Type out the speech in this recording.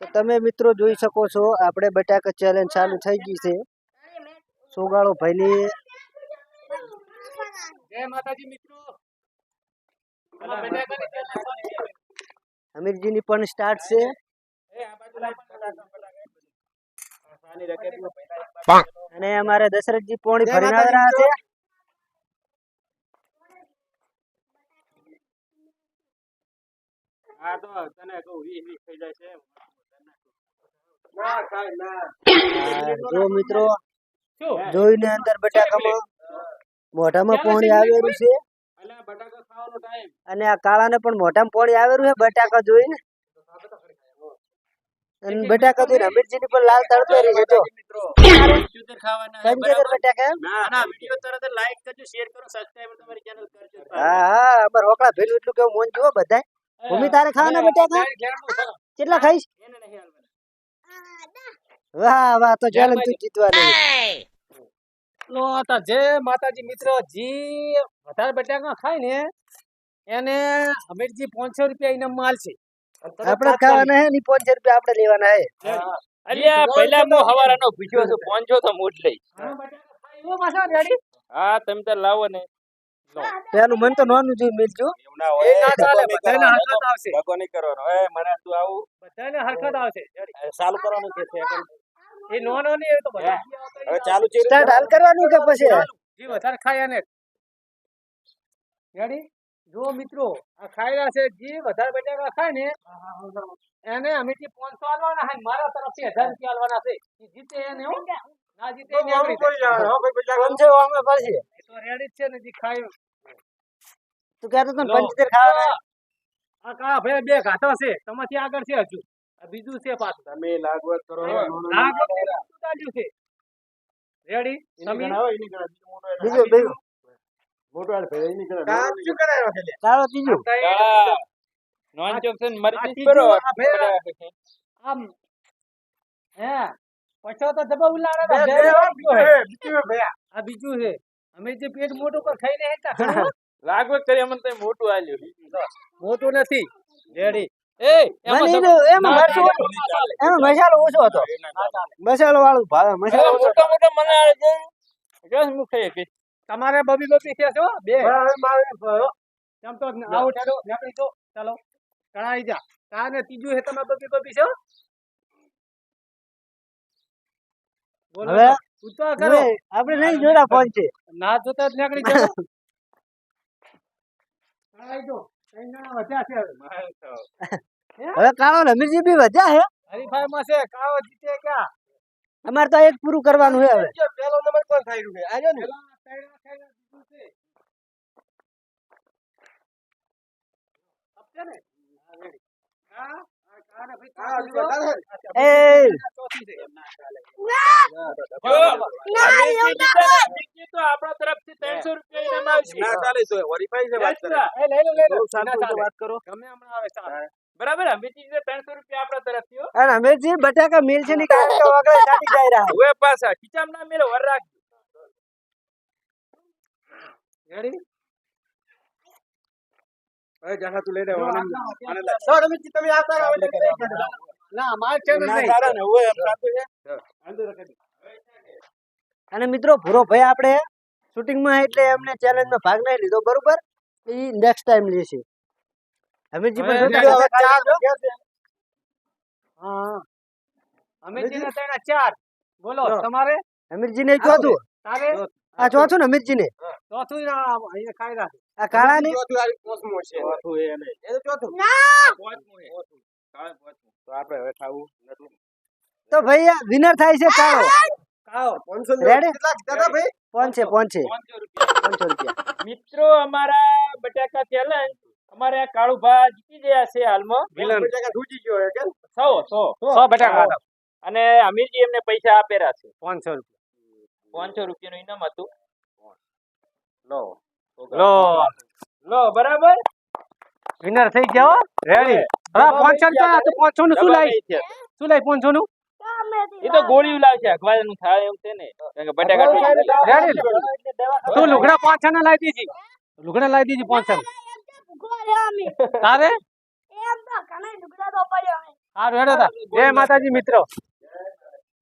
તો તમે મિત્રો જોઈ શકો છો આપણે બટાકા ચેલેન્જ ચાલુ થઈ ગઈ છે. સોગાળો ભાઈની. જય માતાજી મિત્રો. અમીરજીની પણ સ્ટાર્ટ છે. અને અમારે દશરથજી પોણી ભરીને રહ્યા છે હા તો તને કહું વીસ વીસ થઈ જાય છે. જો મિત્રો જોઈને અંદર બટાકામાં મોઢામાં પોણી આવેલું છે. અલા બટાકા ખાવાનો ટાઈમ અને આ કાળાને પણ મોઢામાં પોણી આવેલું છે બટાકા જોઈને. અને બટાકા જોઈને અમીરજીની પણ લાલ છે જો. પંચોતેર છે, બટાકા એમ? ના ના વિડિયો તરત જ લાઈક કરજો શેર કરો સબસ્ક્રાઇબ તમારી ચેનલ કરજો. હા હા અમાર હોકળા ભેલું એટલું કેવું મોન જુઓ બધાય. ભૂમિ તારે ખાવાના બટાકા? કેટલા ખાઈશ? એને નહીં હાલવાના. વાહ વાહ તો ચેલેન્જ તું જીતવાની લો હતા જે માતાજી મિત્ર જી વધારે બટાકા ખાય ને એને અમીરજી પાંચસો રૂપિયા ઇનામ માલ છે. આપણે ખાવાના હે ની પાંચસો રૂપિયા આપણે લેવાના હે. અલ્યા પહેલા હું હવારાનો પૂછ્યો છું પાંચસો તો મૂડ લઈ એવો પાછા રેડી હા તમે તો લાવો ને. પેલું મને તો નોનું જોઈ મિલજો એ ના ચાલે બધાને હરકત આવશે. ભગો નહીં કરવાનો એ મને તું આવું. બધાને હરકત આવશે. ચાલુ કરવાનું કે છે એ નોનો નો નહીં એ તો બધા. હવે ચાલુ છે સ્ટાર્ટ હાલ કરવાનું કે પછી? જી વધારે ખાય ને રેડી જો મિત્રો આ ખાયલા છે. જી વધારે બટાકા ખાય ને એને અમીરજી પાંચસો આલવાના છે મારા તરફથી હજાર રૂપિયા આલવાના છે. જીતે એને હો. ના જીતે એને આગળ જાય. પંચો અમે પડશે તો રેડી છે ને જી ખાય તું કહેતો તો ને લો. પંચોતેર ખાવાના આ કાળા ભાઈ બે ઘાટો છે તમાથી આગળ છે હજુ. બીજું છે પાછું. તમે લાગવત કરો લાગ તાજ્યું છે? રેડી તમે? બીજું બીજું મોટો હાલ ભાઈ નહીં કરે ચાલો ત્રીજું નોન ચોકસન મરજી કરો આમ હે? પછી તો જબા ઉલાડે તો ભેળ વાગ્યો હે. આ બીજું છે અમે જે પેટ મોટું પર ખાઈને હેતા ખરું? કરી અમને તો મોટું આલ્યું. મોટું નથી. રેડી. એ એમાં એમાં ના, મરચું ના, ના ચાલે. એમાં મસાલો ઓછો હતો. મસાલો વાળું ભાવે મસાલો ઓછો મોટા મોટા મને આવે મુખે કે તમારે બબી બબી છે છો બે. તેમ તો નીકળી ચાલો કણાઈ જા. કાને ત્રીજું છે તમે બબી બબી છો હવે પૂછવા કરો આપણે નહીં જોડા પહોંચે ના જોતા જ નીકળી વધ્યા છે હવે. કાળો ને બી વધ્યા હે હરીફાઈમાં છે કાળો જીતે ક્યાં? અમારે તો એક પૂરું કરવાનું છે હવે. પેલો નંબર કોણ થાય રહ્યો છે? આજો ને? હા, ready. હા, આ કાને ભાઈ કાને એ ચોથી છે. તો આપણા તરફથી ત્રણસો રૂપિયા ઇનામ આવશે ના ચાલે તો વરીફાઈ છે વાત કરે એ લઈ લો, લઈ લો. શાંતિ ના ચાલે. વાત કરો ગમે હમણાં આવે ચાલે. બરાબર અમીજી છે ત્રણસો રૂપિયા આપણા તરફથી હો. અને અમીરજી બટાકા મિલ છે ની કારણ કે વગર ચાટી જાય રહ્યા હવે પાછા ખીચામ ના મેલો વર રાખ Ready? હવે તું લઈ લે ને નહીં. ને. અને મિત્રો ભૂરો ભાઈ આપણે શૂટિંગમાં એટલે એમને ચેલેન્જમાં ભાગ નહીં લીધો બરોબર? એ નેક્સ્ટ ટાઈમ લેશે. અમીરજી પણ હવે ચાર હા. અમે ને ચાર. બોલો તમારે? અમીરજી ને ચોથું તારે? આ ચોથું ને અમિતજી ને ચોથું અહીંયા ખાઈ રાખે આ કાળા ની ચોથું એ નહીં. પાંચમું છે. કાળે પાંચમું. તો આપણે હવે ખાવું નથી. તો ભાઈ વિનર થાય છે કાળો. ખાઓ રેડી પહોંચે પહોંચે પાંચસો રૂપિયા. મિત્રો અમારા બટાકા ચેલેન્જ અમારે આ કાળુભા જીતી ગયા છે હાલમાં. સો બટાકા અને અમીરજી એમને પૈસા આપેલા છે. પાંચસો રૂપિયા. પાંચસો રૂપિયાનું ઇનામ હતું. લો. લો. લો બરાબર? વિનર થઈ ગયા રેડી હવે. પાંચસો તો પાંચસો નું શું લાવી છે શું લાવી પાંચસો નું એ તો ગોળીયું લાવશે. અખબારનું થાય એમ છે ને. કારણ કે બટાકા રેડી તું લુગડા પાંચસો ના લાવી દીધી. લુગડા લાવી દીધી પાંચસો તારે? એમ તો ઘણા લુગડા તો પડ્યો સારું હેડો તા. જય માતાજી મિત્રો.